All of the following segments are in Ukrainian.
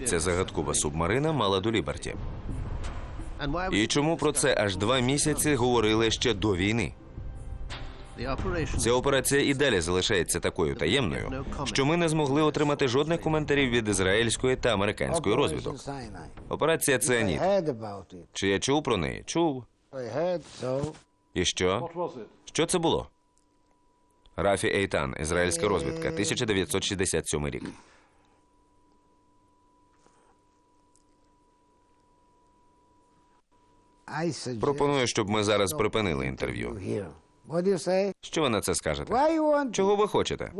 Ця загадкова субмарина мала до Ліберті. І чому про це аж два місяці говорили ще до війни? Ця операція і далі залишається такою таємною, що ми не змогли отримати жодних коментарів від ізраїльської та американської розвідок. Операція Ціаніт. Чи я чув про неї? Чув. І що? Що це було? Рафі Ейтан, ізраїльська розвідка, 1967 рік. Пропоную, щоб ми зараз припинили інтерв'ю. Що ви на це скажете? Чого ви хочете?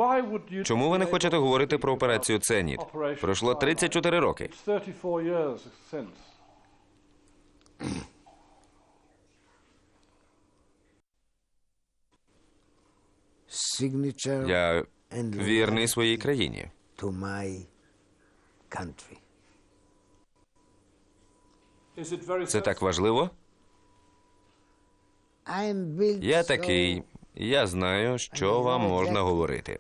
Чому ви не хочете говорити про операцію Ціаніт? Пройшло 34 роки. 34. Я вірний своїй країні. Це так важливо? Я такий. Я знаю, що вам можна говорити.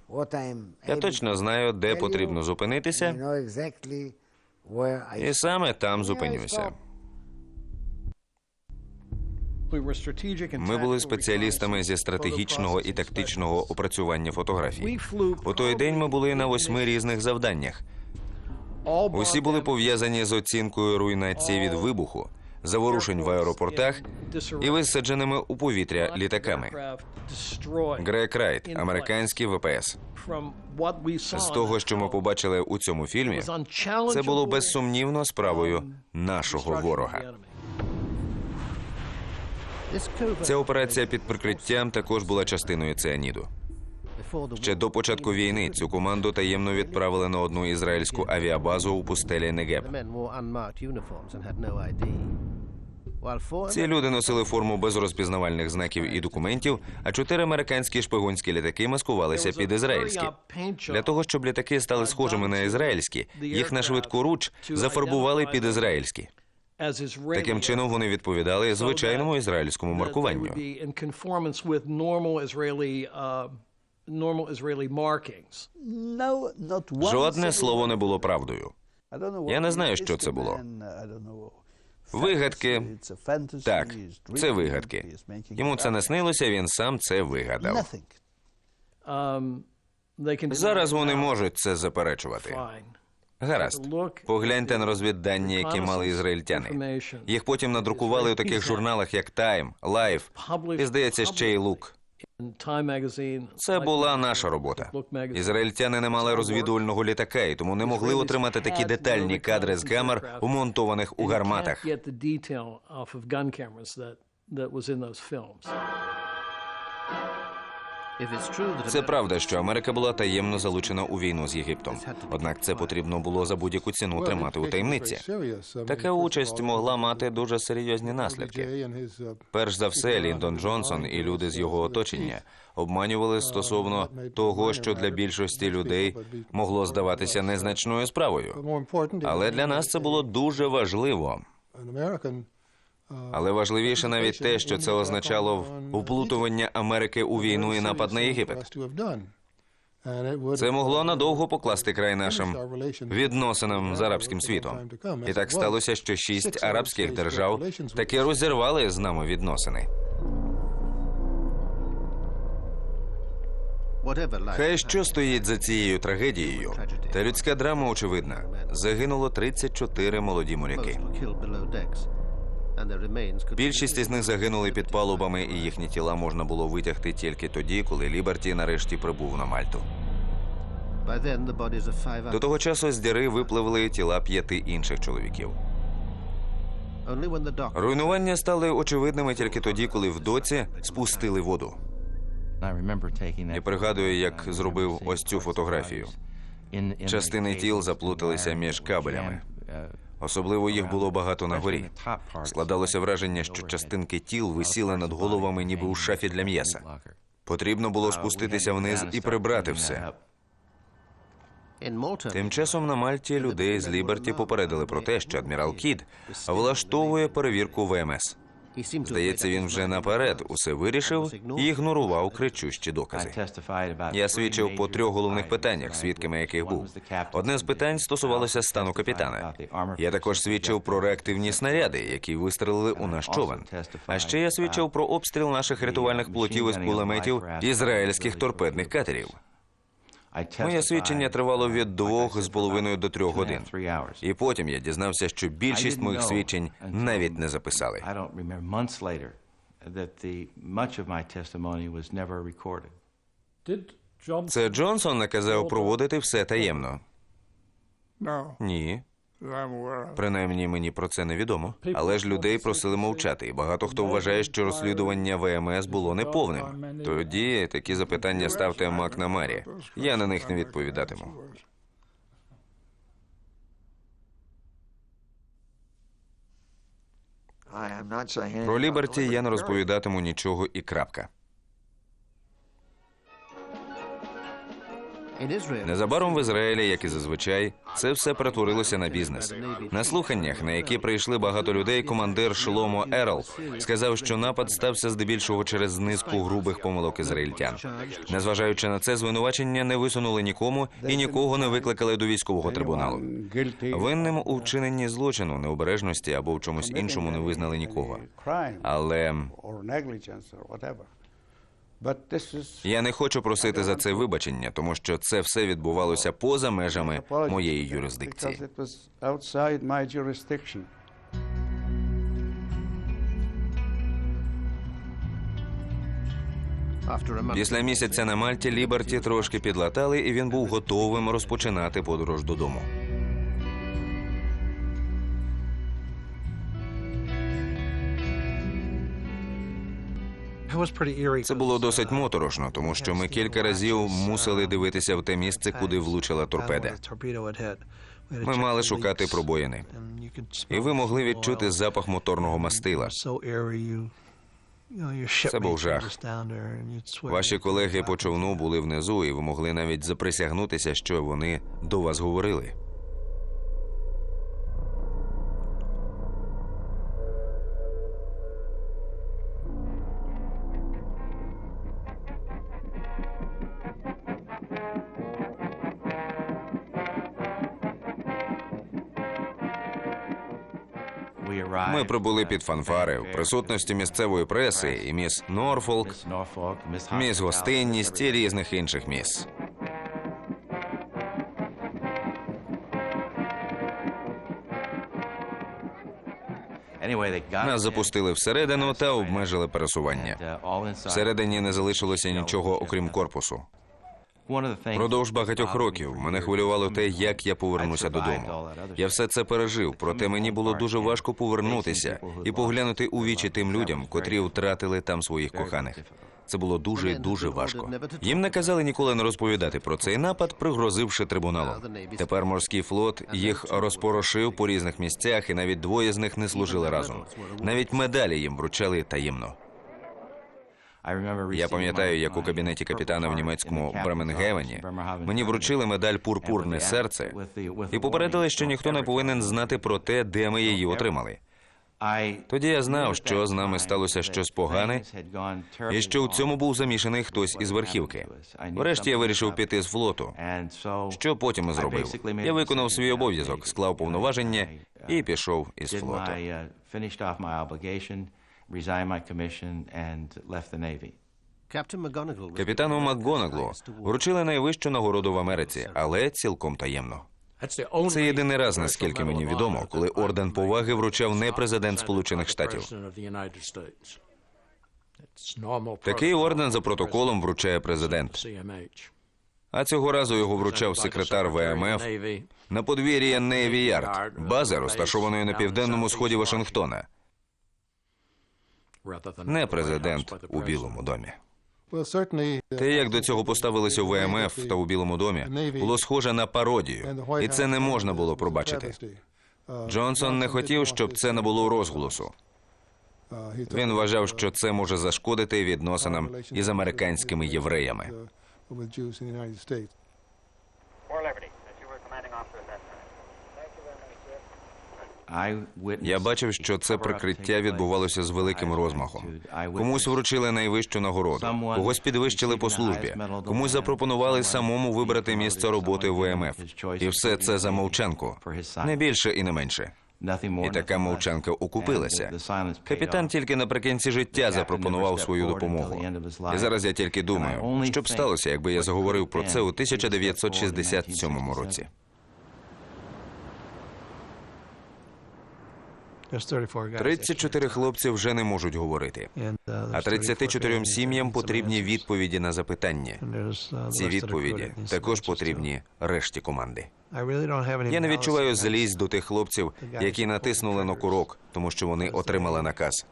Я точно знаю, де потрібно зупинитися, і саме там зупинюся. Ми були спеціалістами зі стратегічного і тактичного опрацювання фотографій. У той день ми були на восьми різних завданнях. Усі були пов'язані з оцінкою руйнації від вибуху, заворушень в аеропортах і висадженими у повітря літаками. Грек Райт, американський ВПС. З того, що ми побачили у цьому фільмі, це було безсумнівно справою нашого ворога. Ця операція під прикриттям також була частиною ціаніду. Ще до початку війни цю команду таємно відправили на одну ізраїльську авіабазу у пустелі Негеб. Ці люди носили форму без розпізнавальних знаків і документів, а чотири американські шпигунські літаки маскувалися під ізраїльські. Для того, щоб літаки стали схожими на ізраїльські, їх на швидку руч зафарбували під ізраїльські. Таким чином вони відповідали звичайному ізраїльському маркуванню. No, not one Жодне слово не було правдою. Я не знаю, що це було. know. Вигадки. Так, це вигадки. Йому це не снилося, він сам це вигадав. Зараз вони можуть це заперечувати. Гаразд. Погляньте на розвіддані, які мали ізраїльтяни. Їх потім надрукували у таких журналах, як Time, Life і, здається, ще й Look. Це була наша робота. Ізраїльтяни не мали розвідувального літака і тому не могли отримати такі детальні кадри з камер, умонтованих у гарматах. Це правда, що Америка була таємно залучена у війну з Єгиптом. Однак це потрібно було за будь-яку ціну тримати у таємниці. Така участь могла мати дуже серйозні наслідки. Перш за все, Ліндон Джонсон і люди з його оточення обманювали стосовно того, що для більшості людей могло здаватися незначною справою. Але для нас це було дуже важливо. Але важливіше навіть те, що це означало вплутування Америки у війну і напад на Єгипет. Це могло надовго покласти край нашим відносинам з арабським світом. І так сталося, що шість арабських держав таки розірвали з нами відносини. Хай що стоїть за цією трагедією, та людська драма очевидна. Загинуло 34 молоді моряки. Більшість із них загинули під палубами, і їхні тіла можна було витягти тільки тоді, коли Ліберті нарешті прибув на Мальту. До того часу з діри випливли тіла п'яти інших чоловіків. Руйнування стали очевидними тільки тоді, коли в доці спустили воду. Я пригадую, як зробив ось цю фотографію. Частини тіл заплуталися між кабелями. Особливо їх було багато на горі. Складалося враження, що частинки тіл висіли над головами, ніби у шафі для м'яса. Потрібно було спуститися вниз і прибрати все. Тим часом на Мальті людей з Ліберті попередили про те, що адмірал Кід влаштовує перевірку ВМС. Здається, він вже наперед усе вирішив і ігнорував кричущі докази. Я свідчив по трьох головних питаннях, свідками яких був. Одне з питань стосувалося стану капітана. Я також свідчив про реактивні снаряди, які вистрелили у наш човен. А ще я свідчив про обстріл наших рятувальних плотів із кулеметів ізраїльських торпедних катерів. Моє свідчення тривало від двох з половиною до трьох годин. І потім я дізнався, що більшість моїх свідчень навіть не записали. Це Джонсон наказав проводити все таємно. Ні, принаймні мені про це не відомо. Але ж людей просили мовчати, і багато хто вважає, що розслідування ВМС було неповним. Тоді такі запитання ставте Макнамарі. Я на них не відповідатиму. Про Ліберті я не розповідатиму нічого і крапка. Незабаром в Ізраїлі, як і зазвичай, це все перетворилося на бізнес. На слуханнях, на які прийшли багато людей, командир Шломо Ерл сказав, що напад стався здебільшого через низку грубих помилок ізраїльтян. Незважаючи на це, звинувачення не висунули нікому і нікого не викликали до військового трибуналу. Винним у вчиненні злочину, необережності або в чомусь іншому не визнали нікого. Але я не хочу просити за це вибачення, тому що це все відбувалося поза межами моєї юрисдикції. Після місяця на Мальті Ліберті трошки підлатали, і він був готовим розпочинати подорож додому. Це було досить моторошно, тому що ми кілька разів мусили дивитися в те місце, куди влучила торпеда. Ми мали шукати пробоїни, і ви могли відчути запах моторного мастила. Це був жах. Ваші колеги по човну були внизу, і ви могли навіть заприсягнутися, що вони до вас говорили. Ми прибули під фанфари в присутності місцевої преси і міс Норфолк, міс гостинність і різних інших міс. Нас запустили всередину та обмежили пересування. Всередині не залишилося нічого окрім корпусу. Продовж багатьох років мене хвилювало те, як я повернуся додому. Я все це пережив, проте мені було дуже важко повернутися і поглянути у вічі тим людям, котрі втратили там своїх коханих. Це було дуже дуже важко. Їм наказали ніколи не розповідати про цей напад, пригрозивши трибуналом. Тепер морський флот їх розпорошив по різних місцях, і навіть двоє з них не служили разом. Навіть медалі їм вручали таємно. Я пам'ятаю, як у кабінеті капітана в німецькому Бременгевені мені вручили медаль Пурпурне серце і попередили, що ніхто не повинен знати про те, де ми її отримали. Тоді я знав, що з нами сталося щось погане, і що у цьому був замішаний хтось із верхівки. Врешті я вирішив піти з флоту. Що потім і зробив? Я виконав свій обов'язок, склав повноваження і пішов із флоту. Капітану МакГонаглу вручили найвищу нагороду в Америці, але цілком таємно. Це єдиний раз, наскільки мені відомо, коли орден поваги вручав не президент Сполучених Штатів. Такий орден за протоколом вручає президент. А цього разу його вручав секретар ВМФ на подвір'я Нейві Ярд, бази, розташованої на південному сході Вашингтона, не президент у Білому домі. Те, як до цього поставилися у ВМФ та у Білому домі, було схоже на пародію, і це не можна було пробачити. Джонсон не хотів, щоб це не було розголосу. Він вважав, що це може зашкодити відносинам із американськими євреями. Я бачив, що це прикриття відбувалося з великим розмахом. Комусь вручили найвищу нагороду, когось підвищили по службі, комусь запропонували самому вибрати місце роботи в ВМФ. І все це за мовчанку. Не більше і не менше. І така мовчанка окупилася. Капітан тільки наприкінці життя запропонував свою допомогу. І зараз я тільки думаю, що б сталося, якби я заговорив про це у 1967 році. 34 guys. 34 хлопці вже не можуть говорити. Uh, А there's 34 сім'ям потрібні відповіді на запитання. Uh, Ці відповіді також потрібні решті команди. Я не відчуваю злість до тих хлопців, які натиснули на курок, тому що вони отримали наказ.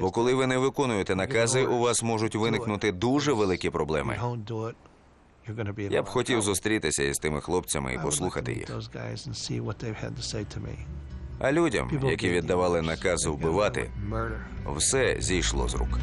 Бо коли ви не виконуєте накази, у вас можуть виникнути дуже великі проблеми. Я б хотів зустрітися із тими хлопцями і послухати їх. А людям, які віддавали накази вбивати, все зійшло з рук.